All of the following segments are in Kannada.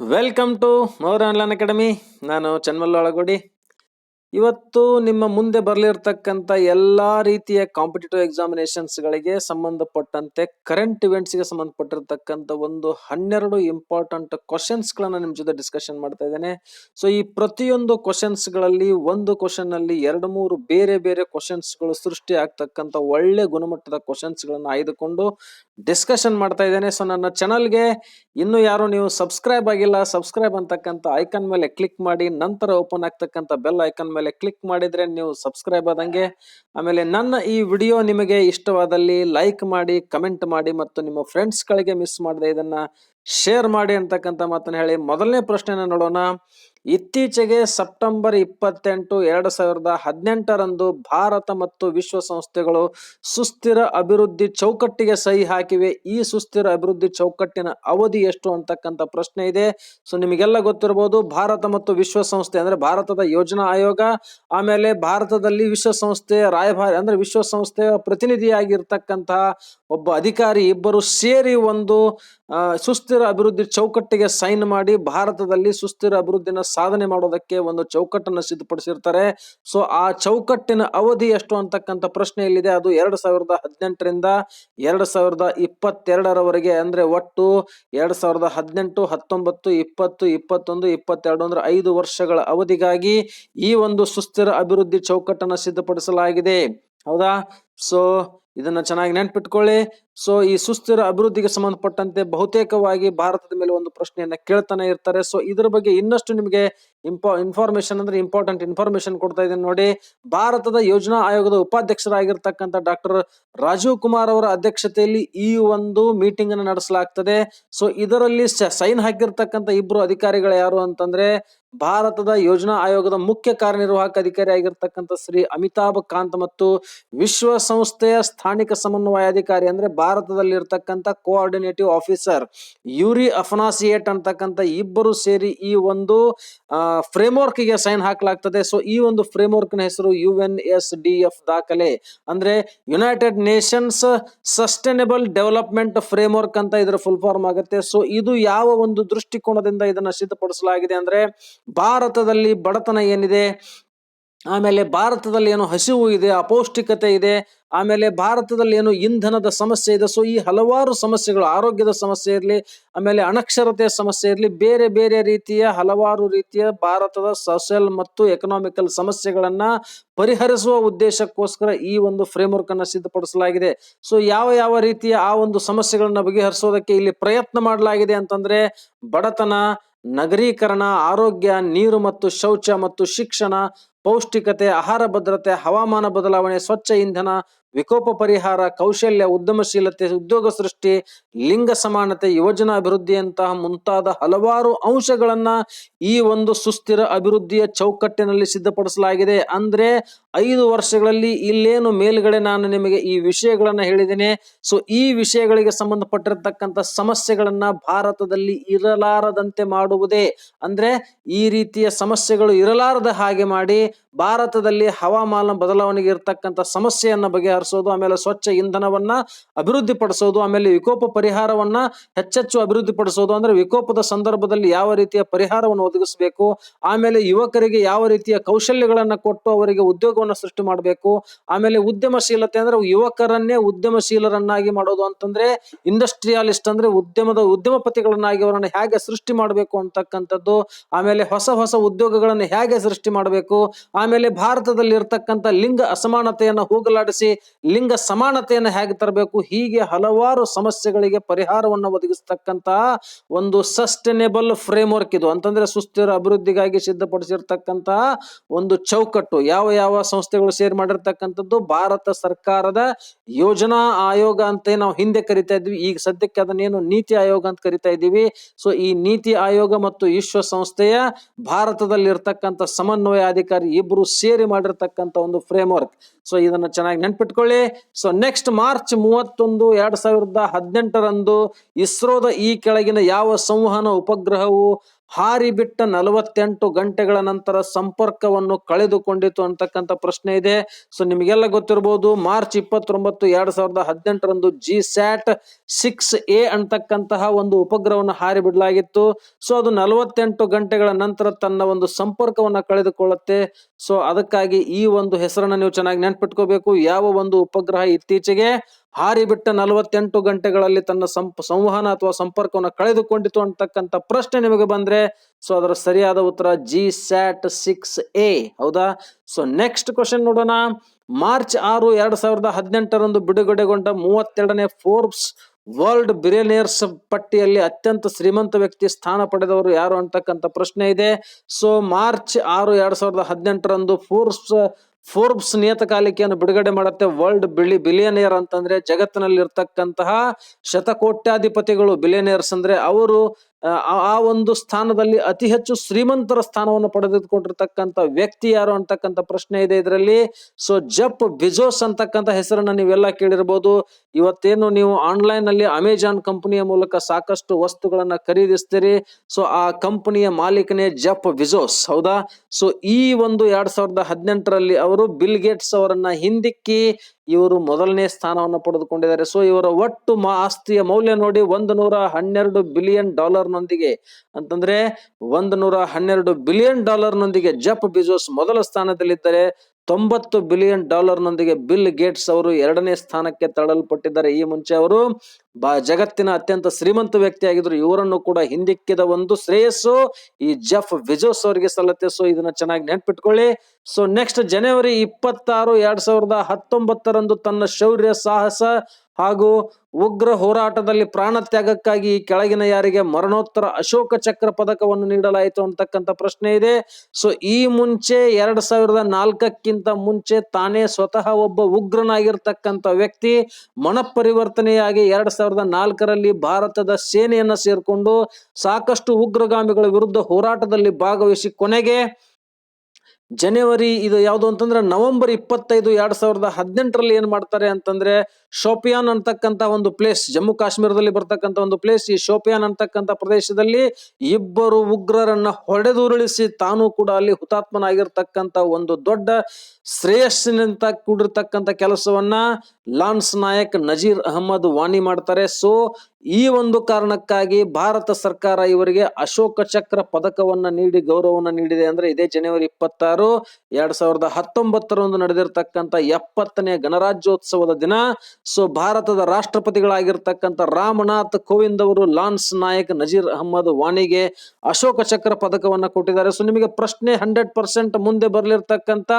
welcome to our online academy ನಾನು ಚನ್ಮಲ್ಲ ಒಳಗೋಡಿ ಇವತ್ತು ನಿಮ್ಮ ಮುಂದೆ ಬರಲಿರ್ತಕ್ಕಂಥ ಎಲ್ಲ ರೀತಿಯ ಕಾಂಪಿಟೇಟಿವ್ ಎಕ್ಸಾಮಿನೇಷನ್ಸ್ಗಳಿಗೆ ಸಂಬಂಧಪಟ್ಟಂತೆ ಕರೆಂಟ್ ಇವೆಂಟ್ಸ್ಗೆ ಸಂಬಂಧಪಟ್ಟಿರ್ತಕ್ಕಂಥ ಒಂದು ಹನ್ನೆರಡು ಇಂಪಾರ್ಟೆಂಟ್ ಕ್ವಶನ್ಸ್ಗಳನ್ನು ನಿಮ್ಮ ಜೊತೆ ಡಿಸ್ಕಷನ್ ಮಾಡ್ತಾ ಇದ್ದೇನೆ. ಸೊ ಈ ಪ್ರತಿಯೊಂದು ಕ್ವಶನ್ಸ್ಗಳಲ್ಲಿ ಒಂದು ಕ್ವಶನ್ ಅಲ್ಲಿ ಎರಡು ಮೂರು ಬೇರೆ ಬೇರೆ ಕ್ವಶನ್ಸ್ಗಳು ಸೃಷ್ಟಿ ಆಗ್ತಕ್ಕಂಥ ಒಳ್ಳೆ ಗುಣಮಟ್ಟದ ಕ್ವಶನ್ಸ್ಗಳನ್ನು ಆಯ್ದುಕೊಂಡು ಡಿಸ್ಕಷನ್ ಮಾಡ್ತಾ ಇದ್ದೇನೆ. ಸೊ ನನ್ನ ಚಾನಲ್ಗೆ ಇನ್ನು ಯಾರು ನೀವು ಸಬ್ಸ್ಕ್ರೈಬ್ ಆಗಿಲ್ಲ ಸಬ್ಸ್ಕ್ರೈಬ್ ಅಂತಕ್ಕಂಥ ಐಕನ್ ಮೇಲೆ ಕ್ಲಿಕ್ ಮಾಡಿ, ನಂತರ ಓಪನ್ ಆಗ್ತಕ್ಕಂಥ ಬೆಲ್ ಐಕನ್ ಮೇಲೆ ಕ್ಲಿಕ್ ಮಾಡಿದರೆ ನೀವು ಸಬ್ಸ್ಕ್ರೈಬ್ ಆದಂಗೆ, ಆಮೇಲೆ ನನ್ನ ಈ ವಿಡಿಯೋ ನಿಮಗೆ ಇಷ್ಟವಾದಲ್ಲಿ ಲೈಕ್ ಮಾಡಿ ಕಮೆಂಟ್ ಮಾಡಿ ಮತ್ತು ನಿಮ್ಮ ಫ್ರೆಂಡ್ಸ್ಗಳಿಗೆ ಮಿಸ್ ಮಾಡದೆ ಇದನ್ನು ಶೇರ್ ಮಾಡಿ ಅಂತಕ್ಕಂಥ ಮಾತನ್ನು ಹೇಳಿ ಮೊದಲನೇ ಪ್ರಶ್ನೆನ ನೋಡೋಣ. ಇತ್ತೀಚೆಗೆ ಸೆಪ್ಟೆಂಬರ್ ಇಪ್ಪತ್ತೆಂಟು ಎರಡು ಸಾವಿರದ ಹದಿನೆಂಟರಂದು ಭಾರತ ಮತ್ತು ವಿಶ್ವಸಂಸ್ಥೆಗಳು ಸುಸ್ಥಿರ ಅಭಿವೃದ್ಧಿ ಚೌಕಟ್ಟಿಗೆ ಸಹಿ ಹಾಕಿವೆ. ಈ ಸುಸ್ಥಿರ ಅಭಿವೃದ್ಧಿ ಚೌಕಟ್ಟಿನ ಅವಧಿ ಎಷ್ಟು ಅಂತಕ್ಕಂಥ ಪ್ರಶ್ನೆ ಇದೆ. ಸೊ ನಿಮಗೆಲ್ಲ ಗೊತ್ತಿರಬಹುದು, ಭಾರತ ಮತ್ತು ವಿಶ್ವಸಂಸ್ಥೆ ಅಂದ್ರೆ ಭಾರತದ ಯೋಜನಾ ಆಯೋಗ, ಆಮೇಲೆ ಭಾರತದಲ್ಲಿ ವಿಶ್ವಸಂಸ್ಥೆಯ ರಾಯಭಾರಿ ಅಂದ್ರೆ ವಿಶ್ವಸಂಸ್ಥೆಯ ಪ್ರತಿನಿಧಿಯಾಗಿರ್ತಕ್ಕಂತಹ ಒಬ್ಬ ಅಧಿಕಾರಿ ಇಬ್ಬರು ಸೇರಿ ಒಂದು ಸುಸ್ಥಿರ ಅಭಿವೃದ್ಧಿ ಚೌಕಟ್ಟಿಗೆ ಸೈನ್ ಮಾಡಿ ಭಾರತದಲ್ಲಿ ಸುಸ್ಥಿರ ಅಭಿವೃದ್ಧಿನ ಸಾಧನೆ ಮಾಡೋದಕ್ಕೆ ಒಂದು ಚೌಕಟ್ಟನ್ನು ಸಿದ್ಧಪಡಿಸಿರ್ತಾರೆ. ಸೊ, ಆ ಚೌಕಟ್ಟಿನ ಅವಧಿ ಎಷ್ಟು ಅಂತಕ್ಕಂಥ ಪ್ರಶ್ನೆ ಇಲ್ಲಿದೆ. ಅದು ಎರಡು ಸಾವಿರದ ಹದಿನೆಂಟರಿಂದ ಎರಡು ಸಾವಿರದ ಇಪ್ಪತ್ತೆರಡರವರೆಗೆ ಅಂದ್ರೆ ಒಟ್ಟು ಎರಡ್ ಸಾವಿರದ ಹದಿನೆಂಟು, ಹತ್ತೊಂಬತ್ತು, ಇಪ್ಪತ್ತು, ಇಪ್ಪತ್ತೊಂದು, ಇಪ್ಪತ್ತೆರಡು ಅಂದ್ರೆ ಐದು ವರ್ಷಗಳ ಅವಧಿಗಾಗಿ ಈ ಒಂದು ಸುಸ್ಥಿರ ಅಭಿವೃದ್ಧಿ ಚೌಕಟ್ಟನ್ನು ಸಿದ್ಧಪಡಿಸಲಾಗಿದೆ. ಹೌದಾ? ಸೊ ಇದನ್ನ ಚೆನ್ನಾಗಿ ನೆನ್ಪಿಟ್ಕೊಳ್ಳಿ. ಸೊ ಈ ಸುಸ್ಥಿರ ಅಭಿವೃದ್ಧಿಗೆ ಸಂಬಂಧಪಟ್ಟಂತೆ ಬಹುತೇಕವಾಗಿ ಭಾರತದ ಮೇಲೆ ಒಂದು ಪ್ರಶ್ನೆಯನ್ನ ಕೇಳ್ತಾನೆ ಇರ್ತಾರೆ. ಸೊ ಇದ್ರ ಬಗ್ಗೆ ಇನ್ನಷ್ಟು ನಿಮಗೆ ಇಂಪಾ ಇನ್ಫಾರ್ಮೇಶನ್ ಅಂದ್ರೆ ಇಂಪಾರ್ಟೆಂಟ್ ಇನ್ಫಾರ್ಮೇಶನ್ ಕೊಡ್ತಾ ಇದ್ದೀನಿ ನೋಡಿ. ಭಾರತದ ಯೋಜನಾ ಆಯೋಗದ ಉಪಾಧ್ಯಕ್ಷರಾಗಿರ್ತಕ್ಕಂಥ ಡಾಕ್ಟರ್ ರಾಜೀವ್ ಕುಮಾರ್ ಅವರ ಅಧ್ಯಕ್ಷತೆಯಲ್ಲಿ ಈ ಒಂದು ಮೀಟಿಂಗ್ ಅನ್ನು ನಡೆಸಲಾಗ್ತದೆ. ಸೊ ಇದರಲ್ಲಿ ಸೈನ್ ಹಾಕಿರ್ತಕ್ಕಂಥ ಇಬ್ರು ಅಧಿಕಾರಿಗಳು ಯಾರು ಅಂತಂದ್ರೆ ಭಾರತದ ಯೋಜನಾ ಆಯೋಗದ ಮುಖ್ಯ ಕಾರ್ಯನಿರ್ವಾಹಕ ಅಧಿಕಾರಿ ಆಗಿರ್ತಕ್ಕಂಥ ಶ್ರೀ ಅಮಿತಾಬ್ ಕಾಂತ್ ಮತ್ತು ವಿಶ್ವಸಂಸ್ಥೆಯ ಸ್ಥಾನಿಕ ಸಮನ್ವಯಾಧಿಕಾರಿ ಅಂದ್ರೆ ಭಾರತದಲ್ಲಿ ಇರ್ತಕ್ಕಂಥ ಕೋಆರ್ಡಿನೇಟಿವ್ ಆಫೀಸರ್ ಯೂರಿ ಅಫನಾಸಿಯೇಟ್ ಅಂತಕ್ಕಂಥ ಇಬ್ಬರು ಸೇರಿ ಈ ಒಂದು ಫ್ರೇಮ್ವರ್ಕ್ಗೆ ಸೈನ್ ಹಾಕಲಾಗ್ತದೆ. ಸೊ ಈ ಒಂದು ಫ್ರೇಮ್ವರ್ಕ್ನ ಹೆಸರು U N S D F ದಾಖಲೆ. ಅಂದ್ರೆ United Nations sustainable development framework ಅಂತ ಇದರ ಫುಲ್ ಫಾರ್ಮ್ ಆಗುತ್ತೆ. ಸೊ ಇದು ಯಾವ ಒಂದು ದೃಷ್ಟಿಕೋನದಿಂದ ಇದನ್ನ ಸಿದ್ಧಪಡಿಸಲಾಗಿದೆ ಅಂದ್ರೆ ಭಾರತದಲ್ಲಿ ಬಡತನ ಏನಿದೆ, ಆಮೇಲೆ ಭಾರತದಲ್ಲಿ ಏನು ಹಸಿವು ಇದೆ, ಅಪೌಷ್ಟಿಕತೆ ಇದೆ, ಆಮೇಲೆ ಭಾರತದಲ್ಲಿ ಏನು ಇಂಧನದ ಸಮಸ್ಯೆ ಇದೆ. ಸೊ ಈ ಹಲವಾರು ಸಮಸ್ಯೆಗಳು, ಆರೋಗ್ಯದ ಸಮಸ್ಯೆ ಇರಲಿ, ಆಮೇಲೆ ಅನಕ್ಷರತೆಯ ಸಮಸ್ಯೆ ಇರಲಿ, ಬೇರೆ ಬೇರೆ ರೀತಿಯ ಹಲವಾರು ರೀತಿಯ ಭಾರತದ ಸೋಷಿಯಲ್ ಮತ್ತು ಎಕನಾಮಿಕಲ್ ಸಮಸ್ಯೆಗಳನ್ನ ಪರಿಹರಿಸುವ ಉದ್ದೇಶಕ್ಕೋಸ್ಕರ ಈ ಒಂದು ಫ್ರೇಮ್ವರ್ಕ್ ಅನ್ನು ಸಿದ್ಧಪಡಿಸಲಾಗಿದೆ. ಸೊ ಯಾವ ಯಾವ ರೀತಿಯ ಆ ಒಂದು ಸಮಸ್ಯೆಗಳನ್ನ ಬಗೆಹರಿಸೋದಕ್ಕೆ ಇಲ್ಲಿ ಪ್ರಯತ್ನ ಮಾಡಲಾಗಿದೆ ಅಂತಂದ್ರೆ ಬಡತನ ನಗರೀಕರಣ ಆರೋಗ್ಯ ನೀರು ಮತ್ತು ಶೌಚ ಮತ್ತು ಶಿಕ್ಷಣ ಪೌಷ್ಟಿಕತೆ ಆಹಾರ ಭದ್ರತೆ ಹವಾಮಾನ ಬದಲಾವಣೆ ಸ್ವಚ್ಛ ಇಂಧನ ವಿಕೋಪ ಪರಿಹಾರ, ಕೌಶಲ್ಯ, ಉದ್ಯಮಶೀಲತೆ, ಉದ್ಯೋಗ ಸೃಷ್ಟಿ, ಲಿಂಗ ಸಮಾನತೆ ಯುವಜನ ಅಭಿವೃದ್ಧಿಯಂತಹ ಮುಂತಾದ ಹಲವಾರು ಅಂಶಗಳನ್ನ ಈ ಒಂದು ಸುಸ್ಥಿರ ಅಭಿವೃದ್ಧಿಯ ಚೌಕಟ್ಟಿನಲ್ಲಿ ಸಿದ್ಧಪಡಿಸಲಾಗಿದೆ. ಅಂದ್ರೆ ಐದು ವರ್ಷಗಳಲ್ಲಿ ಇಲ್ಲೇನು ಮೇಲ್ಗಡೆ ನಾನು ನಿಮಗೆ ಈ ವಿಷಯಗಳನ್ನ ಹೇಳಿದ್ದೇನೆ. ಸೊ ಈ ವಿಷಯಗಳಿಗೆ ಸಂಬಂಧಪಟ್ಟಿರತಕ್ಕಂಥ ಸಮಸ್ಯೆಗಳನ್ನ ಭಾರತದಲ್ಲಿ ಇರಲಾರದಂತೆ ಮಾಡುವುದೇ. ಅಂದ್ರೆ ಈ ರೀತಿಯ ಸಮಸ್ಯೆಗಳು ಇರಲಾರದ ಹಾಗೆ ಮಾಡಿ ಭಾರತದಲ್ಲಿ ಹವಾಮಾನ ಬದಲಾವಣೆಗೆ ಇರತಕ್ಕಂಥ ಸಮಸ್ಯೆಯನ್ನ ಬಗೆಹರಿಸೋದು ಆಮೇಲೆ ಸ್ವಚ್ಛ ಇಂಧನವನ್ನ ಅಭಿವೃದ್ಧಿ ಪಡಿಸೋದು ಆಮೇಲೆ ವಿಕೋಪ ಪರಿಹಾರವನ್ನ ಹೆಚ್ಚೆಚ್ಚು ಅಭಿವೃದ್ಧಿ ಪಡಿಸೋದು ಅಂದ್ರೆ ವಿಕೋಪದ ಸಂದರ್ಭದಲ್ಲಿ ಯಾವ ರೀತಿಯ ಪರಿಹಾರವನ್ನು ಒದಗಿಸಬೇಕು, ಆಮೇಲೆ ಯುವಕರಿಗೆ ಯಾವ ರೀತಿಯ ಕೌಶಲ್ಯಗಳನ್ನ ಕೊಟ್ಟು ಅವರಿಗೆ ಉದ್ಯೋಗವನ್ನು ಸೃಷ್ಟಿ ಮಾಡಬೇಕು, ಆಮೇಲೆ ಉದ್ಯಮಶೀಲತೆ ಅಂದ್ರೆ ಯುವಕರನ್ನೇ ಉದ್ಯಮಶೀಲರನ್ನಾಗಿ ಮಾಡೋದು ಅಂತಂದ್ರೆ ಇಂಡಸ್ಟ್ರಿಯಾಲಿಸ್ಟ್ ಅಂದ್ರೆ ಉದ್ಯಮದ ಉದ್ಯಮಪತಿಗಳನ್ನಾಗಿ ಅವರನ್ನ ಹೇಗೆ ಸೃಷ್ಟಿ ಮಾಡಬೇಕು ಅಂತಕ್ಕಂಥದ್ದು, ಆಮೇಲೆ ಹೊಸ ಹೊಸ ಉದ್ಯೋಗಗಳನ್ನು ಹೇಗೆ ಸೃಷ್ಟಿ ಮಾಡಬೇಕು, ಆಮೇಲೆ ಭಾರತದಲ್ಲಿ ಇರ್ತಕ್ಕಂಥ ಲಿಂಗ ಅಸಮಾನತೆಯನ್ನು ಹೋಗಲಾಡಿಸಿ ಲಿಂಗ ಸಮಾನತೆಯನ್ನು ಹೇಗೆ ತರಬೇಕು? ಹೀಗೆ ಹಲವಾರು ಸಮಸ್ಯೆಗಳಿಗೆ ಪರಿಹಾರವನ್ನು ಒದಗಿಸ್ತಕ್ಕಂತಹ ಒಂದು ಸಸ್ಟೈನೇಬಲ್ ಫ್ರೇಮ್ವರ್ಕ್ ಇದು. ಅಂತಂದ್ರೆ ಸುಸ್ಥಿರ ಅಭಿವೃದ್ಧಿಗಾಗಿ ಸಿದ್ಧಪಡಿಸಿರ್ತಕ್ಕಂತಹ ಒಂದು ಚೌಕಟ್ಟು. ಯಾವ ಯಾವ ಸಂಸ್ಥೆಗಳು ಸೇರಿ ಮಾಡಿರ್ತಕ್ಕಂಥದ್ದು? ಭಾರತ ಸರ್ಕಾರದ ಯೋಜನಾ ಆಯೋಗ ಅಂತ ನಾವು ಹಿಂದೆ ಕರಿತಾ ಇದ್ವಿ. ಈಗ ಸದ್ಯಕ್ಕೆ ಅದನ್ನೇನು ನೀತಿ ಆಯೋಗ ಅಂತ ಕರಿತಾ ಇದ್ದೀವಿ. ಸೊ ಈ ನೀತಿ ಆಯೋಗ ಮತ್ತು ವಿಶ್ವಸಂಸ್ಥೆಯ ಭಾರತದಲ್ಲಿ ಇರ್ತಕ್ಕಂಥ ಸಮನ್ವಯಾಧಿಕಾರಿ ಇಬ್ರು ಸೇರಿ ಮಾಡಿರ್ತಕ್ಕಂಥ ಒಂದು ಫ್ರೇಮ್ ವರ್ಕ್ ಸೊ ಇದನ್ನ ಚೆನ್ನಾಗಿ ನೆನ್ಪಿಟ್ಕೊಳ್ಳಿ ಸೊ ನೆಕ್ಸ್ಟ್ ಮಾರ್ಚ್ ಮೂವತ್ತೊಂದು ಎರಡ್ ಸಾವಿರದ ಹದಿನೆಂಟರಂದು ಇಸ್ರೋದ ಈ ಕೆಳಗಿನ ಯಾವ ಸಂವಹನ ಉಪಗ್ರಹವು ಹಾರಿ ಬಿಟ್ಟ ನಲವತ್ತೆಂಟು ಗಂಟೆಗಳ ನಂತರ ಸಂಪರ್ಕವನ್ನು ಕಳೆದುಕೊಂಡಿತು ಅಂತಕ್ಕಂಥ ಪ್ರಶ್ನೆ ಇದೆ. ಸೊ ನಿಮಗೆಲ್ಲ ಗೊತ್ತಿರಬಹುದು ಮಾರ್ಚ್ ಇಪ್ಪತ್ತೊಂಬತ್ತು ಎರಡ್ ಸಾವಿರದ ಹದಿನೆಂಟರಂದು ಜಿ ಸ್ಯಾಟ್ ಸಿಕ್ಸ್ ಎ ಅಂತಕ್ಕಂತಹ ಒಂದು ಉಪಗ್ರಹವನ್ನು ಹಾರಿ ಬಿಡಲಾಗಿತ್ತು ಸೊ ಅದು ನಲವತ್ತೆಂಟು ಗಂಟೆಗಳ ನಂತರ ತನ್ನ ಒಂದು ಸಂಪರ್ಕವನ್ನು ಕಳೆದುಕೊಳ್ಳುತ್ತೆ. ಸೊ ಅದಕ್ಕಾಗಿ ಈ ಒಂದು ಹೆಸರನ್ನ ನೀವು ಚೆನ್ನಾಗಿ ನೆನ್ಪಿಟ್ಕೋಬೇಕು. ಯಾವ ಒಂದು ಉಪಗ್ರಹ ಇತ್ತೀಚೆಗೆ ಹಾರಿ ಬಿಟ್ಟ ನಲವತ್ತೆಂಟು ಗಂಟೆಗಳಲ್ಲಿ ತನ್ನ ಸಂಪ, ಸಂವಹನ ಅಥವಾ ಸಂಪರ್ಕವನ್ನು ಕಳೆದುಕೊಂಡಿತು ಅಂತಕ್ಕಂಥ ಪ್ರಶ್ನೆ ನಿಮಗೆ ಬಂದ್ರೆ ಸೊ ಅದರ ಸರಿಯಾದ ಉತ್ತರ ಜಿ ಸ್ಯಾಟ್ ಸಿಕ್ಸ್ ಎ ಹೌದಾ? ಸೊ ನೆಕ್ಸ್ಟ್ ಕ್ವಶನ್ ನೋಡೋಣ. ಮಾರ್ಚ್ ಆರು ಎರಡ್ ಸಾವಿರದ ಹದಿನೆಂಟರಂದು ಬಿಡುಗಡೆಗೊಂಡ ಮೂವತ್ತೆರಡನೇ ಫೋರ್ಬ್ಸ್ ವರ್ಲ್ಡ್ ಬಿರಿಯಾನಿಯರ್ಸ್ ಪಟ್ಟಿಯಲ್ಲಿ ಅತ್ಯಂತ ಶ್ರೀಮಂತ ವ್ಯಕ್ತಿ ಸ್ಥಾನ ಪಡೆದವರು ಯಾರು ಅಂತಕ್ಕಂಥ ಪ್ರಶ್ನೆ ಇದೆ. ಸೊ ಮಾರ್ಚ್ ಆರು ಎರಡ್ ಸಾವಿರದ ಹದಿನೆಂಟರಂದು ಫೋರ್ಬ್ಸ್ ಫೋರ್ಬ್ಸ್ ನಿಯತಕಾಲಿಕೆಯನ್ನು ಬಿಡುಗಡೆ ಮಾಡುತ್ತೆ. ವರ್ಲ್ಡ್ ಬಿಳಿ ಬಿಲಿಯನಿಯರ್ ಅಂತಂದ್ರೆ ಜಗತ್ತಿನಲ್ಲಿ ಇರ್ತಕ್ಕಂತಹ ಶತಕೋಟ್ಯಾಧಿಪತಿಗಳು ಬಿಲಿಯನಿಯರ್ಸ್ ಅಂದ್ರೆ ಅವರು ಆ ಒಂದು ಸ್ಥಾನದಲ್ಲಿ ಅತಿ ಹೆಚ್ಚು ಶ್ರೀಮಂತರ ಸ್ಥಾನವನ್ನು ಪಡೆದುಕೊಂಡಿರ್ತಕ್ಕಂಥ ವ್ಯಕ್ತಿ ಯಾರು ಅಂತಕ್ಕಂಥ ಪ್ರಶ್ನೆ ಇದೆ ಇದರಲ್ಲಿ. ಸೊ ಜಪ್ ಬಿಜೋಸ್ ಅಂತಕ್ಕಂಥ ಹೆಸರನ್ನ ನೀವೆಲ್ಲ ಕೇಳಿರ್ಬೋದು. ಇವತ್ತೇನು ನೀವು ಆನ್ಲೈನ್ನಲ್ಲಿ ಅಮೆಜಾನ್ ಕಂಪನಿಯ ಮೂಲಕ ಸಾಕಷ್ಟು ವಸ್ತುಗಳನ್ನ ಖರೀದಿಸ್ತೀರಿ. ಸೊ ಆ ಕಂಪನಿಯ ಮಾಲೀಕನೇ ಜಪ್ ಬಿಜೋಸ್ ಹೌದಾ? ಸೊ ಈ ಒಂದು ಎರಡ್ ಸಾವಿರದ ಹದಿನೆಂಟರಲ್ಲಿ ಅವರು ಬಿಲ್ ಗೇಟ್ಸ್ ಅವರನ್ನ ಹಿಂದಿಕ್ಕಿ ಇವರು ಮೊದಲನೇ ಸ್ಥಾನವನ್ನು ಪಡೆದುಕೊಂಡಿದ್ದಾರೆ. ಸೊ ಇವರ ಒಟ್ಟು ಮಾ ಆಸ್ತಿಯ ಮೌಲ್ಯ ನೋಡಿ ಒಂದು ನೂರ ಹನ್ನೆರಡು ಬಿಲಿಯನ್ ಡಾಲರ್ ನೊಂದಿಗೆ. ಅಂತಂದ್ರೆ ಒಂದು ನೂರ ಹನ್ನೆರಡು ಬಿಲಿಯನ್ ಡಾಲರ್ ನೊಂದಿಗೆ ಜಪ್ ಬಿಜೋಸ್ ಮೊದಲ ಸ್ಥಾನದಲ್ಲಿದ್ದರೆ. ತೊಂಬತ್ತು ಬಿಲಿಯನ್ ಡಾಲರ್ ನೊಂದಿಗೆ ಬಿಲ್ ಗೇಟ್ಸ್ ಅವರು ಎರಡನೇ ಸ್ಥಾನಕ್ಕೆ ತಳ್ಳಲ್ಪಟ್ಟಿದ್ದಾರೆ. ಈ ಮುಂಚೆ ಅವರು ಬಾ, ಜಗತ್ತಿನ ಅತ್ಯಂತ ಶ್ರೀಮಂತ ವ್ಯಕ್ತಿ ಆಗಿದ್ರು ಇವರನ್ನು ಕೂಡ ಹಿಂದಿಕ್ಕಿದ ಒಂದು ಶ್ರೇಯಸ್ಸು ಈ ಜಫ್ ವಿಜೋಸ್ ಅವರಿಗೆ ಸಲ್ಲತ್ತೆ. ಸೊ ಇದನ್ನ ಚೆನ್ನಾಗಿ ನೆನ್ಪಿಟ್ಕೊಳ್ಳಿ. ಸೊ ನೆಕ್ಸ್ಟ್ ಜನವರಿ ಇಪ್ಪತ್ತಾರು, ಎರಡ್ ಸಾವಿರದ ಹತ್ತೊಂಬತ್ತರಂದು ತನ್ನ ಶೌರ್ಯ ಸಾಹಸ ಹಾಗೂ ಉಗ್ರ ಹೋರಾಟದಲ್ಲಿ ಪ್ರಾಣ ತ್ಯಾಗಕ್ಕಾಗಿ ಈ ಕೆಳಗಿನ ಯಾರಿಗೆ ಮರಣೋತ್ತರ ಅಶೋಕ ಚಕ್ರ ಪದಕವನ್ನು ನೀಡಲಾಯಿತು ಅಂತಕ್ಕಂಥ ಪ್ರಶ್ನೆ ಇದೆ. ಸೊ ಈ ಮುಂಚೆ ಎರಡ್ ಸಾವಿರದ ನಾಲ್ಕಕ್ಕಿಂತ ಮುಂಚೆ ತಾನೇ ಸ್ವತಃ ಒಬ್ಬ ಉಗ್ರನಾಗಿರ್ತಕ್ಕಂಥ ವ್ಯಕ್ತಿ. ಮನಪರಿವರ್ತನೆಯಾಗಿ ಎರಡ್ ಸಾವಿರದ ನಾಲ್ಕರಲ್ಲಿ ಭಾರತದ ಸೇನೆಯನ್ನ ಸೇರ್ಕೊಂಡು ಸಾಕಷ್ಟು ಉಗ್ರಗಾಮಿಗಳ ವಿರುದ್ಧ ಹೋರಾಟದಲ್ಲಿ ಭಾಗವಹಿಸಿ ಕೊನೆಗೆ ಜನವರಿ ಇದು ಯಾವುದು ಅಂತಂದ್ರೆ ನವೆಂಬರ್ ಇಪ್ಪತ್ತೈದು ಎರಡ್ ಸಾವಿರದ ಹದಿನೆಂಟರಲ್ಲಿ ಏನ್ ಮಾಡ್ತಾರೆ ಅಂತಂದ್ರೆ ಶೋಪಿಯಾನ್ ಅಂತಕ್ಕಂತ ಒಂದು ಪ್ಲೇಸ್ ಜಮ್ಮು ಕಾಶ್ಮೀರದಲ್ಲಿ ಬರ್ತಕ್ಕಂತ ಒಂದು ಪ್ಲೇಸ್ ಈ ಶೋಪಿಯಾನ್ ಅಂತಕ್ಕಂತ ಪ್ರದೇಶದಲ್ಲಿ ಇಬ್ಬರು ಉಗ್ರರನ್ನ ಹೊಡೆದುರುಳಿಸಿ ತಾನು ಕೂಡ ಅಲ್ಲಿ ಹುತಾತ್ಮನಾಗಿರ್ತಕ್ಕಂತ ಒಂದು ದೊಡ್ಡ ಶ್ರೇಯಸ್ಸಿನಿಂದ ಕೂಡಿರ್ತಕ್ಕಂತ ಕೆಲಸವನ್ನ ಲಾನ್ಸ್ ನಾಯಕ್ ನಜೀರ್ ಅಹಮದ್ ವಾಣಿ ಮಾಡ್ತಾರೆ. ಸೊ ಈ ಒಂದು ಕಾರಣಕ್ಕಾಗಿ ಭಾರತ ಸರ್ಕಾರ ಇವರಿಗೆ ಅಶೋಕ ಚಕ್ರ ಪದಕವನ್ನ ನೀಡಿ ಗೌರವವನ್ನ ನೀಡಿದೆ. ಅಂದ್ರೆ ಇದೇ ಜನವರಿ ಇಪ್ಪತ್ತಾರು, ಎರಡ್ ಸಾವಿರದ ಹತ್ತೊಂಬತ್ತರಂದು ನಡೆದಿರ್ತಕ್ಕಂಥ ಎಪ್ಪತ್ತನೇ ಗಣರಾಜ್ಯೋತ್ಸವದ ದಿನ ಸೊ ಭಾರತದ ರಾಷ್ಟ್ರಪತಿಗಳಾಗಿರ್ತಕ್ಕಂಥ ರಾಮನಾಥ್ ಕೋವಿಂದ್ ಅವರು, ಲಾನ್ಸ್ ನಾಯಕ್, ನಜೀರ್ ಅಹಮ್ಮದ್ ವಾಣಿಗೆ ಅಶೋಕ ಚಕ್ರ ಪದಕವನ್ನ ಕೊಟ್ಟಿದ್ದಾರೆ. ಸೊ ನಿಮಗೆ ಪ್ರಶ್ನೆ ಹಂಡ್ರೆಡ್ ಪರ್ಸೆಂಟ್ ಮುಂದೆ ಬರಲಿರ್ತಕ್ಕಂಥ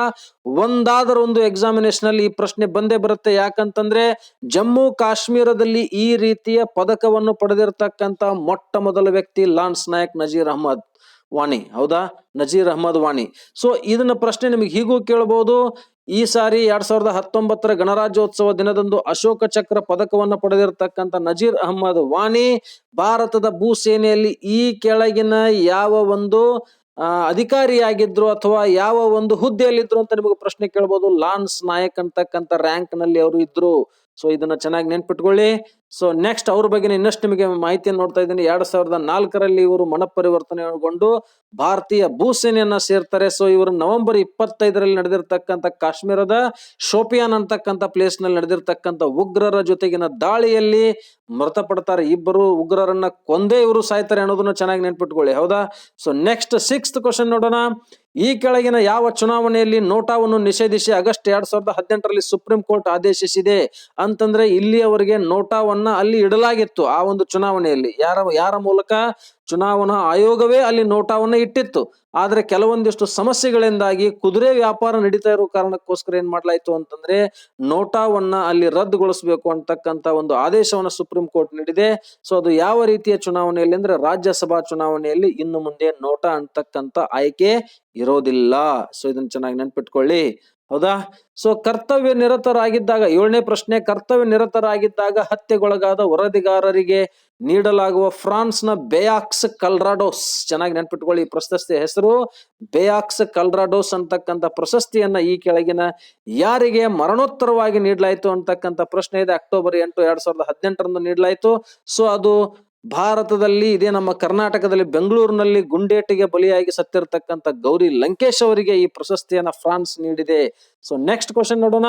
ಒಂದಾದರೂ ಒಂದು ಎಕ್ಸಾಮಿನೇಷನ್ ಅಲ್ಲಿ ಈ ಪ್ರಶ್ನೆ ಬಂದೇ ಬರುತ್ತೆ. ಯಾಕಂತಂದ್ರೆ ಜಮ್ಮು ಕಾಶ್ಮೀರದಲ್ಲಿ ಈ ರೀತಿಯ ಪದಕವನ್ನು ಪಡೆದಿರ್ತಕ್ಕಂಥ ಮೊಟ್ಟ ಮೊದಲ ವ್ಯಕ್ತಿ ಲಾನ್ಸ್ ನಾಯಕ್ ನಜೀರ್ ಅಹಮದ್. ವಾಣಿ, ಹೌದಾ? ನಜೀರ್ ಅಹಮದ್ ವಾಣಿ. ಸೊ ಇದನ್ನ ಪ್ರಶ್ನೆ ನಿಮಗೆ ಹೀಗೂ ಕೇಳಬಹುದು ಈ ಸಾರಿ ಎರಡ್ ಸಾವಿರದ ಹತ್ತೊಂಬತ್ತರ ಗಣರಾಜ್ಯೋತ್ಸವ ದಿನದಂದು ಅಶೋಕ ಚಕ್ರ ಪದಕವನ್ನು ಪಡೆದಿರತಕ್ಕಂಥ ನಜೀರ್ ಅಹಮದ್ ವಾಣಿ ಭಾರತದ ಭೂಸೇನೆಯಲ್ಲಿ ಈ ಕೆಳಗಿನ ಯಾವ ಒಂದು ಅಧಿಕಾರಿಯಾಗಿದ್ರು ಅಥವಾ ಯಾವ ಒಂದು ಹುದ್ದೆಯಲ್ಲಿದ್ರು ಅಂತ ನಿಮಗೆ ಪ್ರಶ್ನೆ ಕೇಳ್ಬೋದು. ಲಾನ್ಸ್ ನಾಯಕ್ ಅಂತಕ್ಕಂಥ ರ್ಯಾಂಕ್ನಲ್ಲಿ ಅವರು ಇದ್ರು. ಸೊ ಇದನ್ನ ಚೆನ್ನಾಗಿ ನೆನ್ಪಿಟ್ಕೊಳ್ಳಿ. ಸೊ ನೆಕ್ಸ್ಟ್ ಅವ್ರ ಬಗ್ಗೆ ಇನ್ನಷ್ಟು ನಿಮಗೆ ಮಾಹಿತಿಯನ್ನು ನೋಡ್ತಾ ಇದ್ದೀನಿ. ಎರಡ್ ಸಾವಿರದ ನಾಲ್ಕರಲ್ಲಿ ಇವರು ಮನಪರಿವರ್ತನೆಗೊಂಡು ಭಾರತೀಯ ಭೂಸೇನೆಯನ್ನ ಸೇರ್ತಾರೆ. ಸೊ ಇವರು ನವೆಂಬರ್ ಇಪ್ಪತ್ತೈದರಲ್ಲಿ ನಡೆದಿರ್ತಕ್ಕಂಥ ಕಾಶ್ಮೀರದ ಶೋಪಿಯಾನ್ ಅಂತಕ್ಕಂಥ ಪ್ಲೇಸ್ನಲ್ಲಿ ನಡೆದಿರ್ತಕ್ಕಂಥ ಉಗ್ರರ ಜೊತೆಗಿನ ದಾಳಿಯಲ್ಲಿ ಮೃತಪಡ್ತಾರೆ. ಇಬ್ಬರು ಉಗ್ರರನ್ನ ಕೊಂದೇ ಇವರು ಸಾಯ್ತಾರೆ ಅನ್ನೋದನ್ನ ಚೆನ್ನಾಗಿ ನೆನ್ಪಿಟ್ಕೊಳ್ಳಿ. ಹೌದಾ? ಸೊ ನೆಕ್ಸ್ಟ್ ಸಿಕ್ಸ್ತ್ ಕ್ವಶನ್ ನೋಡೋಣ. ಈ ಕೆಳಗಿನ ಯಾವ ಚುನಾವಣೆಯಲ್ಲಿ ನೋಟಾವನ್ನು ನಿಷೇಧಿಸಿ ಆಗಸ್ಟ್ ಎರಡ್ ಸಾವಿರದ ಹದಿನೆಂಟರಲ್ಲಿ ಸುಪ್ರೀಂ ಕೋರ್ಟ್ ಆದೇಶಿಸಿದೆ ಅಂತಂದ್ರೆ ಇಲ್ಲಿಯವರೆಗೆ ನೋಟಾವನ್ನ ಅಲ್ಲಿ ಇಡಲಾಗಿತ್ತು ಆ ಒಂದು ಚುನಾವಣೆಯಲ್ಲಿ. ಯಾರ ಯಾರ ಮೂಲಕ? ಚುನಾವಣಾ ಆಯೋಗವೇ ಅಲ್ಲಿ ನೋಟಾವನ್ನ ಇಟ್ಟಿತ್ತು. ಆದ್ರೆ ಕೆಲವೊಂದಿಷ್ಟು ಸಮಸ್ಯೆಗಳಿಂದಾಗಿ ಕುದುರೆ ವ್ಯಾಪಾರ ನಡೀತಾ ಇರೋ ಕಾರಣಕ್ಕೋಸ್ಕರ ಏನ್ ಮಾಡ್ಲಾಯ್ತು ಅಂತಂದ್ರೆ ನೋಟಾವನ್ನ ಅಲ್ಲಿ ರದ್ದುಗೊಳಿಸಬೇಕು ಅಂತಕ್ಕಂತ ಒಂದು ಆದೇಶವನ್ನ ಸುಪ್ರೀಂ ಕೋರ್ಟ್ ನೀಡಿದೆ. ಸೊ ಅದು ಯಾವ ರೀತಿಯ ಚುನಾವಣೆಯಲ್ಲಿ ಅಂದ್ರೆ ರಾಜ್ಯಸಭಾ ಚುನಾವಣೆಯಲ್ಲಿ ಇನ್ನು ಮುಂದೆ ನೋಟಾ ಅಂತಕ್ಕಂತ ಆಯ್ಕೆ ಇರೋದಿಲ್ಲ. ಸೊ ಇದನ್ನ ಚೆನ್ನಾಗಿ ನೆನ್ಪಿಟ್ಕೊಳ್ಳಿ. ಹೌದಾ? ಸೊ ಕರ್ತವ್ಯ ನಿರತರಾಗಿದ್ದಾಗ, ಏಳನೇ ಪ್ರಶ್ನೆ, ಕರ್ತವ್ಯ ನಿರತರಾಗಿದ್ದಾಗ ಹತ್ಯೆಗೊಳಗಾದ ವರದಿಗಾರರಿಗೆ ನೀಡಲಾಗುವ ಫ್ರಾನ್ಸ್ನ ಬೇಯಾಕ್ಸ್ ಕಲ್ರಾಡೋಸ್ ಚೆನ್ನಾಗಿ ನೆನ್ಪಿಟ್ಕೊಳ್ಳಿ ಪ್ರಶಸ್ತಿಯ ಹೆಸರು. ಬೇಯಾಕ್ಸ್ ಕಲ್ರಾಡೋಸ್ ಅಂತಕ್ಕಂಥ ಪ್ರಶಸ್ತಿಯನ್ನ ಈ ಕೆಳಗಿನ ಯಾರಿಗೆ ಮರಣೋತ್ತರವಾಗಿ ನೀಡಲಾಯಿತು ಅಂತಕ್ಕಂಥ ಪ್ರಶ್ನೆ ಇದೆ. ಅಕ್ಟೋಬರ್ ಎಂಟು ಎರಡ್ ಸಾವಿರದ ಹದಿನೆಂಟರಂದು ನೀಡಲಾಯಿತು. ಸೊ ಅದು ಭಾರತದಲ್ಲಿ, ಇದೇ ನಮ್ಮ ಕರ್ನಾಟಕದಲ್ಲಿ, ಬೆಂಗಳೂರಿನಲ್ಲಿ ಗುಂಡೇಟಿಗೆ ಬಲಿಯಾಗಿ ಸತ್ತಿರತಕ್ಕಂಥ ಗೌರಿ ಲಂಕೇಶ್ ಅವರಿಗೆ ಈ ಪ್ರಶಸ್ತಿಯನ್ನ ಫ್ರಾನ್ಸ್ ನೀಡಿದೆ. ಸೊ ನೆಕ್ಸ್ಟ್ ಕ್ವಶನ್ ನೋಡೋಣ.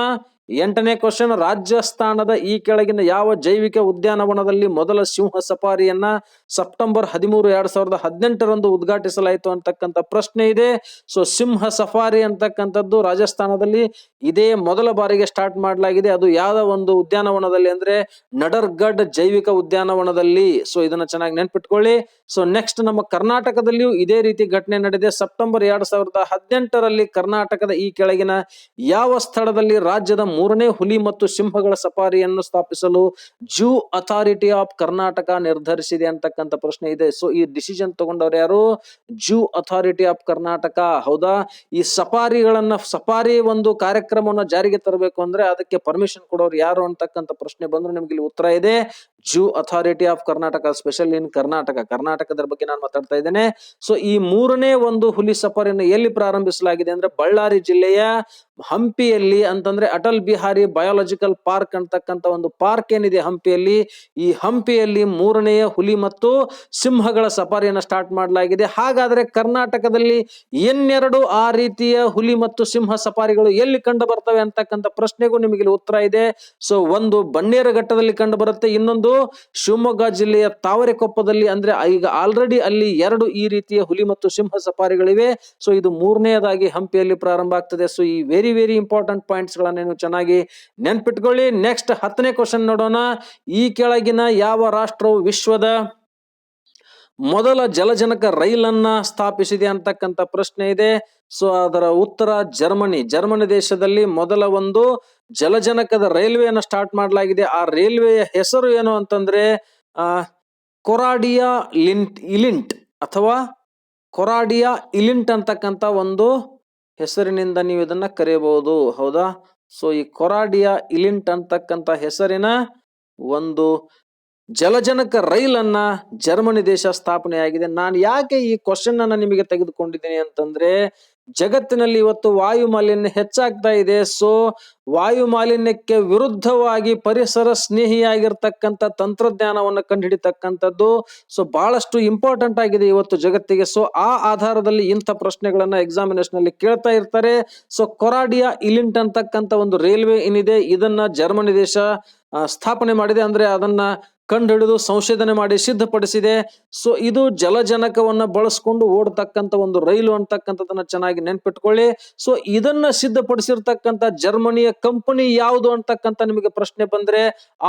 ಎಂಟನೇ ಕ್ವಶನ್ ರಾಜಸ್ಥಾನದ ಈ ಕೆಳಗಿನ ಯಾವ ಜೈವಿಕ ಉದ್ಯಾನವನದಲ್ಲಿ ಮೊದಲ ಸಿಂಹ ಸಫಾರಿಯನ್ನ ಸೆಪ್ಟೆಂಬರ್ ಹದಿಮೂರು ಎರಡ್ ಸಾವಿರದ ಹದಿನೆಂಟರಂದು ಉದ್ಘಾಟಿಸಲಾಯಿತು ಅಂತಕ್ಕಂಥ ಪ್ರಶ್ನೆ ಇದೆ. ಸೊ ಸಿಂಹ ಸಫಾರಿ ಅಂತಕ್ಕಂಥದ್ದು ರಾಜಸ್ಥಾನದಲ್ಲಿ ಇದೇ ಮೊದಲ ಬಾರಿಗೆ ಸ್ಟಾರ್ಟ್ ಮಾಡಲಾಗಿದೆ. ಅದು ಯಾವ ಒಂದು ಉದ್ಯಾನವನದಲ್ಲಿ ಅಂದ್ರೆ ನಡರ್ಗಡ್ ಜೈವಿಕ ಉದ್ಯಾನವನದಲ್ಲಿ. ಸೊ ಇದನ್ನ ಚೆನ್ನಾಗಿ ನೆನ್ಪಿಟ್ಕೊಳ್ಳಿ. ಸೊ ನೆಕ್ಸ್ಟ್ ನಮ್ಮ ಕರ್ನಾಟಕದಲ್ಲಿಯೂ ಇದೇ ರೀತಿ ಘಟನೆ ನಡೆದಿದೆ. ಸೆಪ್ಟೆಂಬರ್ ಎರಡ್ ಸಾವಿರದ ಹದಿನೆಂಟರಲ್ಲಿ ಕರ್ನಾಟಕದ ಈ ಕೆಳಗಿನ ಯಾವ ಸ್ಥಳದಲ್ಲಿ ರಾಜ್ಯದ ಮೂರನೇ ಹುಲಿ ಮತ್ತು ಸಿಂಹಗಳ ಸಫಾರಿಯನ್ನು ಸ್ಥಾಪಿಸಲು ಜೂ ಅಥಾರಿಟಿ ಆಫ್ ಕರ್ನಾಟಕ ನಿರ್ಧರಿಸಿದೆ ಅಂತಕ್ಕಂಥ ಪ್ರಶ್ನೆ ಇದೆ. ಸೊ ಈ ಡಿಸಿಷನ್ ತಗೊಂಡವ್ರು ಯಾರು? Zoo authority of Karnataka. ಹೌದಾ? ಈ ಸಫಾರಿಗಳನ್ನ, ಸಫಾರಿ ಒಂದು ಕಾರ್ಯಕ್ರಮವನ್ನ ಜಾರಿಗೆ ತರಬೇಕು ಅಂದ್ರೆ ಅದಕ್ಕೆ ಪರ್ಮಿಷನ್ ಕೊಡೋರು ಯಾರು ಅಂತಕ್ಕಂಥ ಪ್ರಶ್ನೆ ಬಂದ್ರೆ ನಿಮ್ಗೆ ಇಲ್ಲಿ ಉತ್ತರ ಇದೆ. Zoo authority of Karnataka special in Karnataka. ಕರ್ನಾಟಕದ ಬಗ್ಗೆ ನಾನು ಮಾತಾಡ್ತಾ ಇದ್ದೇನೆ. ಸೊ ಈ ಮೂರನೇ ಒಂದು ಹುಲಿ ಸಫಾರಿಯನ್ನು ಎಲ್ಲಿ ಪ್ರಾರಂಭಿಸಲಾಗಿದೆ ಅಂದ್ರೆ ಬಳ್ಳಾರಿ ಜಿಲ್ಲೆಯ ಹಂಪಿಯಲ್ಲಿ ಅಂತಂದ್ರೆ ಅಟಲ್ ಬಿಹಾರಿ ಬಯಾಲಜಿಕಲ್ ಪಾರ್ಕ್ ಅಂತಕ್ಕಂತ ಒಂದು ಪಾರ್ಕ್ ಏನಿದೆ ಹಂಪಿಯಲ್ಲಿ. ಈ ಹಂಪಿಯಲ್ಲಿ ಮೂರನೆಯ ಹುಲಿ ಮತ್ತು ಸಿಂಹಗಳ ಸಫಾರಿಯನ್ನು ಸ್ಟಾರ್ಟ್ ಮಾಡಲಾಗಿದೆ. ಹಾಗಾದ್ರೆ ಕರ್ನಾಟಕದಲ್ಲಿ ಇನ್ನೆರಡು ಆ ರೀತಿಯ ಹುಲಿ ಮತ್ತು ಸಿಂಹ ಸಫಾರಿಗಳು ಎಲ್ಲಿ ಕಂಡು ಬರ್ತವೆ ಅಂತಕ್ಕಂಥ ಪ್ರಶ್ನೆಗೂ ನಿಮಗೆ ಇಲ್ಲಿ ಉತ್ತರ ಇದೆ. ಸೊ ಒಂದು ಬನ್ನೇರಘಟ್ಟದಲ್ಲಿ ಕಂಡು ಬರುತ್ತೆ, ಇನ್ನೊಂದು ಶಿವಮೊಗ್ಗ ಜಿಲ್ಲೆಯ ತಾವರೆಕೊಪ್ಪದಲ್ಲಿ. ಅಂದ್ರೆ ಈಗ ಆಲ್ರೆಡಿ ಅಲ್ಲಿ ಎರಡು ಈ ರೀತಿಯ ಹುಲಿ ಮತ್ತು ಸಿಂಹ ಸಫಾರಿಗಳಿವೆ. ಸೊ ಇದು ಮೂರನೆಯದಾಗಿ ಹಂಪಿಯಲ್ಲಿ ಪ್ರಾರಂಭ ಆಗ್ತದೆ. ಸೊ ಈ ವೆರಿ ವೆರಿ ಇಂಪಾರ್ಟೆಂಟ್ ಪಾಯಿಂಟ್ಸ್ ಗಳನ್ನ ನೀವು ಚೆನ್ನಾಗಿ ನೆನ್ಪಿಟ್ಕೊಳ್ಳಿ. ನೆಕ್ಸ್ಟ್ ಹತ್ತನೇ ಕ್ವಶನ್ ನೋಡೋಣ. ಈ ಕೆಳಗಿನ ಯಾವ ರಾಷ್ಟ್ರವು ವಿಶ್ವದ ಮೊದಲ ಜಲಜನಕ ರೈಲನ್ನ ಸ್ಥಾಪಿಸಿದೆ ಅಂತಕ್ಕಂಥ ಪ್ರಶ್ನೆ ಇದೆ. ಸೊ ಅದರ ಉತ್ತರ ಜರ್ಮನಿ. ಜರ್ಮನಿ ದೇಶದಲ್ಲಿ ಮೊದಲ ಒಂದು ಜಲಜನಕದ ರೈಲ್ವೆಯನ್ನ ಸ್ಟಾರ್ಟ್ ಮಾಡಲಾಗಿದೆ. ಆ ರೈಲ್ವೆಯ ಹೆಸರು ಏನು ಅಂತಂದ್ರೆ, ಆ, ಕೊರಾಡಿಯಾ ಲಿಂಟ್, ಇಲಿಂಟ್ ಅಥವಾ ಕೊರಾಡಿಯಾ ಇಲಿಂಟ್ ಅಂತಕ್ಕಂಥ ಒಂದು ಹೆಸರಿನಿಂದ ನೀವು ಇದನ್ನ ಕರೆಯಬಹುದು. ಹೌದಾ? ಸೊ ಈ ಕೊರಾಡಿಯಾ ಇಲಿಂಟ್ ಅಂತಕ್ಕಂಥ ಹೆಸರಿನ ಒಂದು ಜಲಜನಕ ರೈಲನ್ನ ಜರ್ಮನಿ ದೇಶ ಸ್ಥಾಪನೆಯಾಗಿದೆ. ನಾನು ಯಾಕೆ ಈ ಕ್ವಶನ್ ಅನ್ನ ನಿಮಗೆ ತೆಗೆದುಕೊಂಡಿದ್ದೀನಿ ಅಂತಂದ್ರೆ ಜಗತ್ತಿನಲ್ಲಿ ಇವತ್ತು ವಾಯು ಮಾಲಿನ್ಯ ಹೆಚ್ಚಾಗ್ತಾ ಇದೆ. ಸೊ ವಾಯು ಮಾಲಿನ್ಯಕ್ಕೆ ವಿರುದ್ಧವಾಗಿ ಪರಿಸರ ಸ್ನೇಹಿಯಾಗಿರ್ತಕ್ಕಂಥ ತಂತ್ರಜ್ಞಾನವನ್ನು ಕಂಡುಹಿಡಿತಕ್ಕಂಥದ್ದು, ಸೊ, ಬಹಳಷ್ಟು ಇಂಪಾರ್ಟೆಂಟ್ ಆಗಿದೆ ಇವತ್ತು ಜಗತ್ತಿಗೆ. ಸೊ, ಆ ಆಧಾರದಲ್ಲಿ ಇಂಥ ಪ್ರಶ್ನೆಗಳನ್ನ ಎಕ್ಸಾಮಿನೇಷನ್ ಅಲ್ಲಿ ಕೇಳ್ತಾ ಇರ್ತಾರೆ. ಸೊ, ಕೊರಾಡಿಯಾ ಇಲಿಂಟ್ ಅಂತಕ್ಕಂಥ ಒಂದು ರೈಲ್ವೆ ಏನಿದೆ, ಇದನ್ನ ಜರ್ಮನಿ ದೇಶ ಸ್ಥಾಪನೆ ಮಾಡಿದೆ. ಅಂದ್ರೆ ಅದನ್ನ ಕಂಡುಹಿಡಿದು ಸಂಶೋಧನೆ ಮಾಡಿ ಸಿದ್ಧಪಡಿಸಿದೆ. ಸೊ ಇದು ಜಲಜನಕವನ್ನ ಬಳಸ್ಕೊಂಡು ಓಡತಕ್ಕಂತ ಒಂದು ರೈಲು ಅಂತಕ್ಕಂಥದನ್ನ ಚೆನ್ನಾಗಿ ನೆನ್ಪಿಟ್ಕೊಳ್ಳಿ. ಸೊ ಇದನ್ನ ಸಿದ್ಧಪಡಿಸಿರ್ತಕ್ಕಂಥ ಜರ್ಮನಿಯ ಕಂಪನಿ ಯಾವುದು ಅಂತಕ್ಕಂಥ ನಿಮಗೆ ಪ್ರಶ್ನೆ ಬಂದ್ರೆ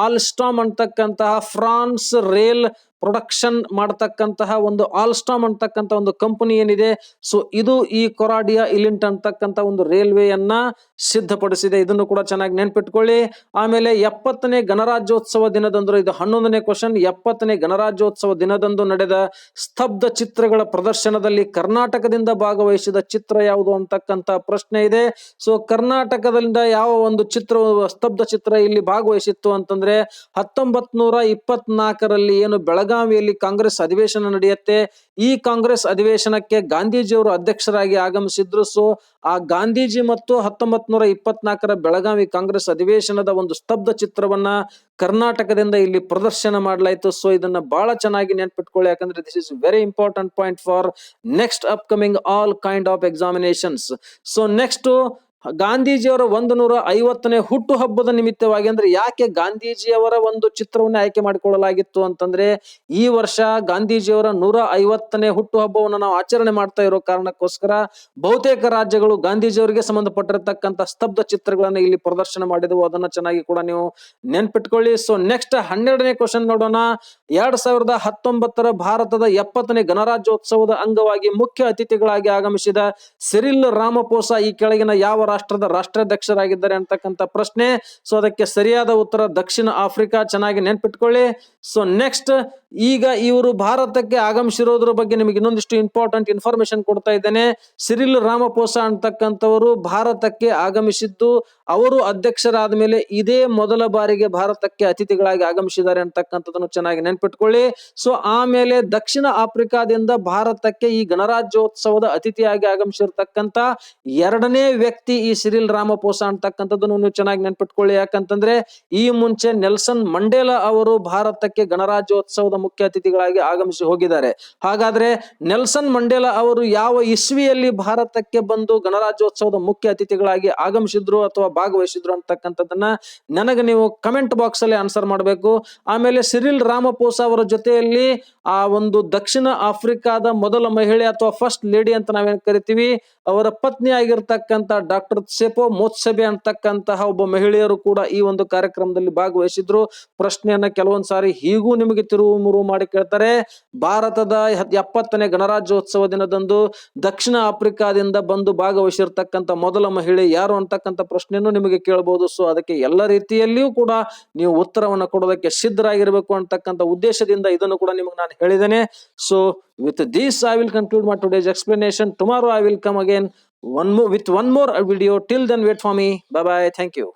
ಆಲ್ಸ್ಟಾಮ್ ಅಂತಕ್ಕಂತಹ ಫ್ರಾನ್ಸ್ ರೇಲ್ ಪ್ರೊಡಕ್ಷನ್ ಮಾಡತಕ್ಕಂತಹ ಒಂದು ಆಲ್ಸ್ಟಾಮ್ ಅಂತಕ್ಕಂಥ ಒಂದು ಕಂಪನಿ ಏನಿದೆ. ಸೊ ಇದು ಈ ಕೊರಾಡಿಯಾ ಇಲಿಂಟ್ ಅಂತಕ್ಕಂಥ ಒಂದು ರೈಲ್ವೆಯನ್ನ ಸಿದ್ಧಪಡಿಸಿದೆ. ಇದನ್ನು ಕೂಡ ಚೆನ್ನಾಗಿ ನೆನ್ಪಿಟ್ಕೊಳ್ಳಿ. ಆಮೇಲೆ ಎಪ್ಪತ್ತನೇ ಗಣರಾಜ್ಯೋತ್ಸವ ದಿನದಂದ್ರೆ ಇದು ಹನ್ನೊಂದನೇ ಕ್ವಶನ್ ಎಪ್ಪತ್ತನೇ ಗಣರಾಜ್ಯೋತ್ಸವ ದಿನದಂದು ನಡೆದ ಸ್ತಬ್ಧ ಚಿತ್ರಗಳ ಪ್ರದರ್ಶನದಲ್ಲಿ ಕರ್ನಾಟಕದಿಂದ ಭಾಗವಹಿಸಿದ ಚಿತ್ರ ಯಾವುದು ಅಂತಕ್ಕಂಥ ಪ್ರಶ್ನೆ ಇದೆ. ಸೊ ಕರ್ನಾಟಕದಿಂದ ಯಾವ ಒಂದು ಚಿತ್ರ, ಸ್ತಬ್ಧ ಚಿತ್ರ ಇಲ್ಲಿ ಭಾಗವಹಿಸಿತ್ತು ಅಂತಂದ್ರೆ ಹತ್ತೊಂಬತ್ ನೂರ ಇಪ್ಪತ್ನಾಲ್ಕರಲ್ಲಿ ಏನು ಬೆಳಗಾವಿಯಲ್ಲಿ ಕಾಂಗ್ರೆಸ್ ಅಧಿವೇಶನ ನಡೆಯುತ್ತೆ. ಈ ಕಾಂಗ್ರೆಸ್ ಅಧಿವೇಶನಕ್ಕೆ ಗಾಂಧೀಜಿಯವರು ಅಧ್ಯಕ್ಷರಾಗಿ ಆಗಮಿಸಿದ್ರು. ಸೊ ಆ ಗಾಂಧೀಜಿ ಮತ್ತು ಹತ್ತೊಂಬತ್ ನೂರ ಇಪ್ಪತ್ನಾಲ್ಕರ ಬೆಳಗಾವಿ ಕಾಂಗ್ರೆಸ್ ಅಧಿವೇಶನದ ಒಂದು ಸ್ತಬ್ಧ ಚಿತ್ರವನ್ನ ಕರ್ನಾಟಕದಿಂದ ಇಲ್ಲಿ ಪ್ರದರ್ಶನ ಮಾಡಲಾಯಿತು. ಸೊ ಇದನ್ನ ಬಹಳ ಚೆನ್ನಾಗಿ ನೆನ್ಪಿಟ್ಕೊಳ್ಳಿ. ಯಾಕಂದ್ರೆ this is very important point for next upcoming all kind of examinations so next ಗಾಂಧೀಜಿಯವರ ಒಂದು ನೂರ ಐವತ್ತನೇ ಹುಟ್ಟು ಹಬ್ಬದ ನಿಮಿತ್ತವಾಗಿ ಅಂದ್ರೆ ಯಾಕೆ ಗಾಂಧೀಜಿಯವರ ಒಂದು ಚಿತ್ರವನ್ನು ಆಯ್ಕೆ ಮಾಡಿಕೊಳ್ಳಲಾಗಿತ್ತು ಅಂತಂದ್ರೆ ಈ ವರ್ಷ ಗಾಂಧೀಜಿಯವರ ನೂರ ಐವತ್ತನೇ ಹುಟ್ಟು ಹಬ್ಬವನ್ನು ನಾವು ಆಚರಣೆ ಮಾಡ್ತಾ ಇರೋ ಕಾರಣಕ್ಕೋಸ್ಕರ ಬಹುತೇಕ ರಾಜ್ಯಗಳು ಗಾಂಧೀಜಿಯವರಿಗೆ ಸಂಬಂಧಪಟ್ಟಿರತಕ್ಕಂತ ಸ್ತಬ್ಧ ಚಿತ್ರಗಳನ್ನ ಇಲ್ಲಿ ಪ್ರದರ್ಶನ ಮಾಡಿದವು. ಅದನ್ನ ಚೆನ್ನಾಗಿ ಕೂಡ ನೀವು ನೆನ್ಪಿಟ್ಕೊಳ್ಳಿ. ಸೊ ನೆಕ್ಸ್ಟ್ ಹನ್ನೆರಡನೇ ಕ್ವಶನ್ ನೋಡೋಣ. ಎರಡ್ ಸಾವಿರದ ಹತ್ತೊಂಬತ್ತರ ಭಾರತದ ಎಪ್ಪತ್ತನೇ ಗಣರಾಜ್ಯೋತ್ಸವದ ಅಂಗವಾಗಿ ಮುಖ್ಯ ಅತಿಥಿಗಳಾಗಿ ಆಗಮಿಸಿದ ಸಿರಿಲ್ ರಾಮಪೋಸ ಈ ಕೆಳಗಿನ ಯಾವ ರಾಷ್ಟ್ರದ ರಾಷ್ಟ್ರಾಧ್ಯಕ್ಷರಾಗಿದ್ದಾರೆ ಅಂತಕ್ಕಂಥ ಪ್ರಶ್ನೆ. ಸೊ ಅದಕ್ಕೆ ಸರಿಯಾದ ಉತ್ತರ ದಕ್ಷಿಣ ಆಫ್ರಿಕಾ. ಚೆನ್ನಾಗಿ ನೆನ್ಪಿಟ್ಕೊಳ್ಳಿ. ಸೊ ನೆಕ್ಸ್ಟ್ ಈಗ ಇವರು ಭಾರತಕ್ಕೆ ಆಗಮಿಸಿರೋದ್ರ ಬಗ್ಗೆ ನಿಮಗೆ ಇನ್ನೊಂದಿಷ್ಟು ಇಂಪಾರ್ಟೆಂಟ್ ಇನ್ಫಾರ್ಮೇಶನ್ ಕೊಡ್ತಾ ಇದ್ದೇನೆ. ಸಿರಿಲ್ ರಾಮಪೋಸ ಅಂತಕ್ಕಂಥವರು ಭಾರತಕ್ಕೆ ಆಗಮಿಸಿದ್ದು. ಅವರು ಅಧ್ಯಕ್ಷರಾದ ಮೇಲೆ ಇದೇ ಮೊದಲ ಬಾರಿಗೆ ಭಾರತಕ್ಕೆ ಅತಿಥಿಗಳಾಗಿ ಆಗಮಿಸಿದ್ದಾರೆ ಅಂತಕ್ಕಂಥದ್ದನ್ನು ಚೆನ್ನಾಗಿ ನೆನ್ಪಿಟ್ಕೊಳ್ಳಿ. ಸೊ ಆಮೇಲೆ ದಕ್ಷಿಣ ಆಫ್ರಿಕಾದಿಂದ ಭಾರತಕ್ಕೆ ಈ ಗಣರಾಜ್ಯೋತ್ಸವದ ಅತಿಥಿಯಾಗಿ ಆಗಮಿಸಿರ್ತಕ್ಕಂಥ ಎರಡನೇ ವ್ಯಕ್ತಿ ಈ ಸಿರಿಲ್ ರಾಮಪೋಸ ಅಂತಕ್ಕಂಥದ್ದನ್ನು ನೀವು ಚೆನ್ನಾಗಿ ನೆನ್ಪಿಟ್ಕೊಳ್ಳಿ. ಯಾಕಂತಂದ್ರೆ ಈ ಮುಂಚೆ ನೆಲ್ಸನ್ ಮಂಡೇಲ ಅವರು ಭಾರತಕ್ಕೆ ಗಣರಾಜ್ಯೋತ್ಸವದ ಮುಖ್ಯ ಅತಿಥಿಗಳಾಗಿ ಆಗಮಿಸಿ ಹೋಗಿದ್ದಾರೆ. ಹಾಗಾದ್ರೆ ನೆಲ್ಸನ್ ಮಂಡೇಲ ಅವರು ಯಾವ ಇಸ್ವಿಯಲ್ಲಿ ಭಾರತಕ್ಕೆ ಬಂದು ಗಣರಾಜ್ಯೋತ್ಸವದ ಮುಖ್ಯ ಅತಿಥಿಗಳಾಗಿ ಆಗಮಿಸಿದ್ರು ಅಥವಾ ಭಾಗವಹಿಸಿದ್ರು ಅಂತಕ್ಕಂಥದ್ದನ್ನ ನನಗೆ ನೀವು ಕಮೆಂಟ್ ಬಾಕ್ಸ್ ಅಲ್ಲಿ ಆನ್ಸರ್ ಮಾಡಬೇಕು. ಆಮೇಲೆ ಸಿರಿಲ್ ರಾಮಪೋಸ ಅವರ ಜೊತೆಯಲ್ಲಿ ಆ ಒಂದು ದಕ್ಷಿಣ ಆಫ್ರಿಕಾದ ಮೊದಲ ಮಹಿಳೆ ಅಥವಾ ಫಸ್ಟ್ ಲೇಡಿ ಅಂತ ನಾವೇನ್ ಕರಿತೀವಿ, ಅವರ ಪತ್ನಿ ಆಗಿರ್ತಕ್ಕಂಥ ಡಾಕ್ಟರ್ ಸೆಪೋ ಮೋತ್ಸಬೆ ಅಂತಕ್ಕಂತಹ ಒಬ್ಬ ಮಹಿಳೆಯರು ಕೂಡ ಈ ಒಂದು ಕಾರ್ಯಕ್ರಮದಲ್ಲಿ ಭಾಗವಹಿಸಿದ್ರು. ಪ್ರಶ್ನೆಯನ್ನ ಕೆಲವೊಂದ್ ಸಾರಿ ಹೀಗೂ ನಿಮಗೆ ತಿರುವು ಮುರು ಮಾಡಿ ಕೇಳ್ತಾರೆ. ಭಾರತದ ಎಪ್ಪತ್ತನೇ ಗಣರಾಜ್ಯೋತ್ಸವ ದಿನದಂದು ದಕ್ಷಿಣ ಆಫ್ರಿಕಾದಿಂದ ಬಂದು ಭಾಗವಹಿಸಿರ್ತಕ್ಕಂತ ಮೊದಲ ಮಹಿಳೆ ಯಾರು ಅಂತಕ್ಕಂತ ಪ್ರಶ್ನೆಯನ್ನು ನಿಮಗೆ ಕೇಳಬಹುದು ಸೊ, ಅದಕ್ಕೆ ಎಲ್ಲ ರೀತಿಯಲ್ಲಿಯೂ ಕೂಡ ನೀವು ಉತ್ತರವನ್ನು ಕೊಡೋದಕ್ಕೆ ಸಿದ್ಧರಾಗಿರ್ಬೇಕು ಅಂತಕ್ಕಂತ ಉದ್ದೇಶದಿಂದ ಇದನ್ನು ಕೂಡ ನಿಮಗೆ ನಾನು ಹೇಳಿದ್ದೇನೆ. So with this I will conclude my today's explanation tomorrow I will come again one more with one more video. Till then wait for me. Bye bye thank you